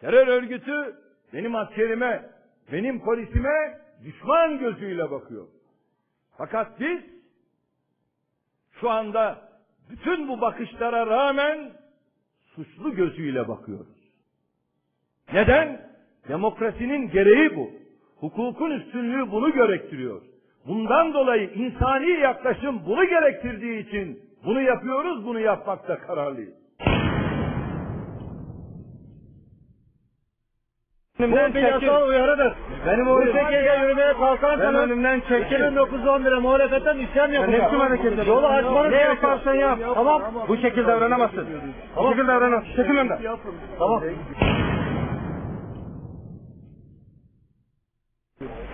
Terör örgütü benim askerime, benim polisime düşman gözüyle bakıyor. Fakat biz şu anda bütün bu bakışlara rağmen suçlu gözüyle bakıyoruz. Neden? Demokrasinin gereği bu. Hukukun üstünlüğü bunu gerektiriyor. Bundan dolayı insani yaklaşım bunu gerektirdiği için bunu yapıyoruz, bunu yapmakta kararlıyız. Önümden Bu bir çekil. yasal uyarıdır. Benim oğlum şekilde yürümeye Ben kalkarsanız önümden çekil. 2911'e muhalefetten isyan Ne yapacağız. biçim hareketler? Yolu açmanız Ne yaparsan yap. Tamam. Bu şekilde davranamazsın. Bu şekilde davranamazsın. Çekil önden. Tamam.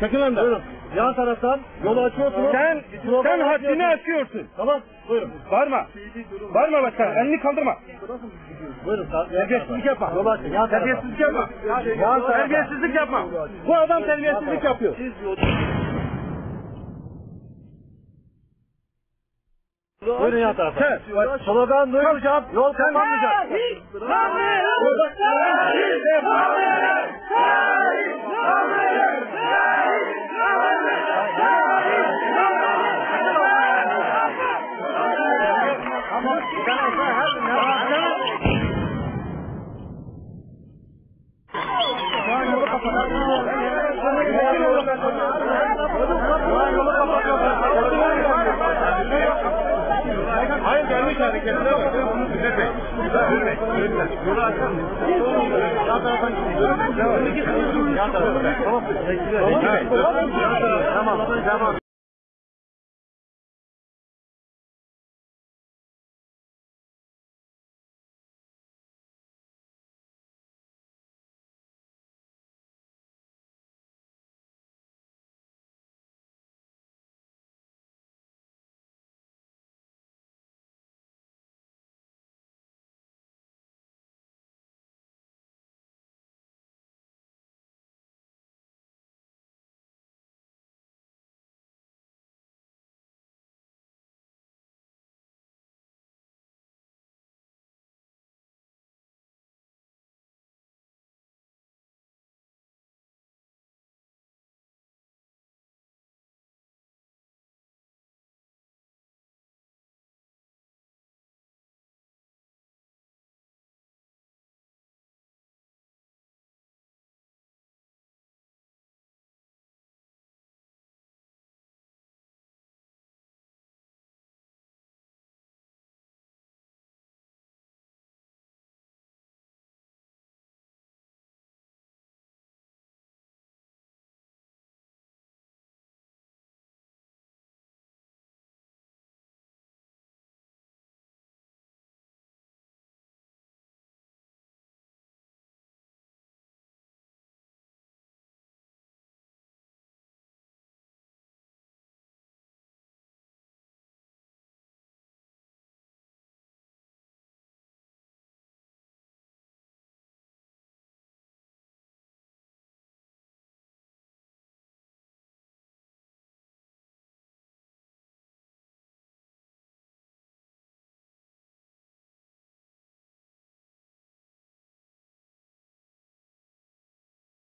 Çekil önden. Buyurun. Yan taraftan yolu açıyorsunuz. Sen, Slogan sen haddini aşıyorsun. Tamam. Buyurun. Bağırma bak sen. Elini kaldırma. Buyurun. Terbiyesizlik yapma. Yolu açın. Yan. Terbiyesizlik yapma. Yan tarafa. Terbiyesizlik yapma. Bu adam terbiyesizlik yapıyor. Buyurun yan tarafa. Slogan duymayacağım. Yol kapanmayacak. Hayır gelmiş hareketine bak. Müdür Bey. Müdür Bey. Lütfen. Yolu açar mısın? Yan taraftan gidiyoruz. Yan taraftan. Tamam. Tamam. Tamam. Tamam.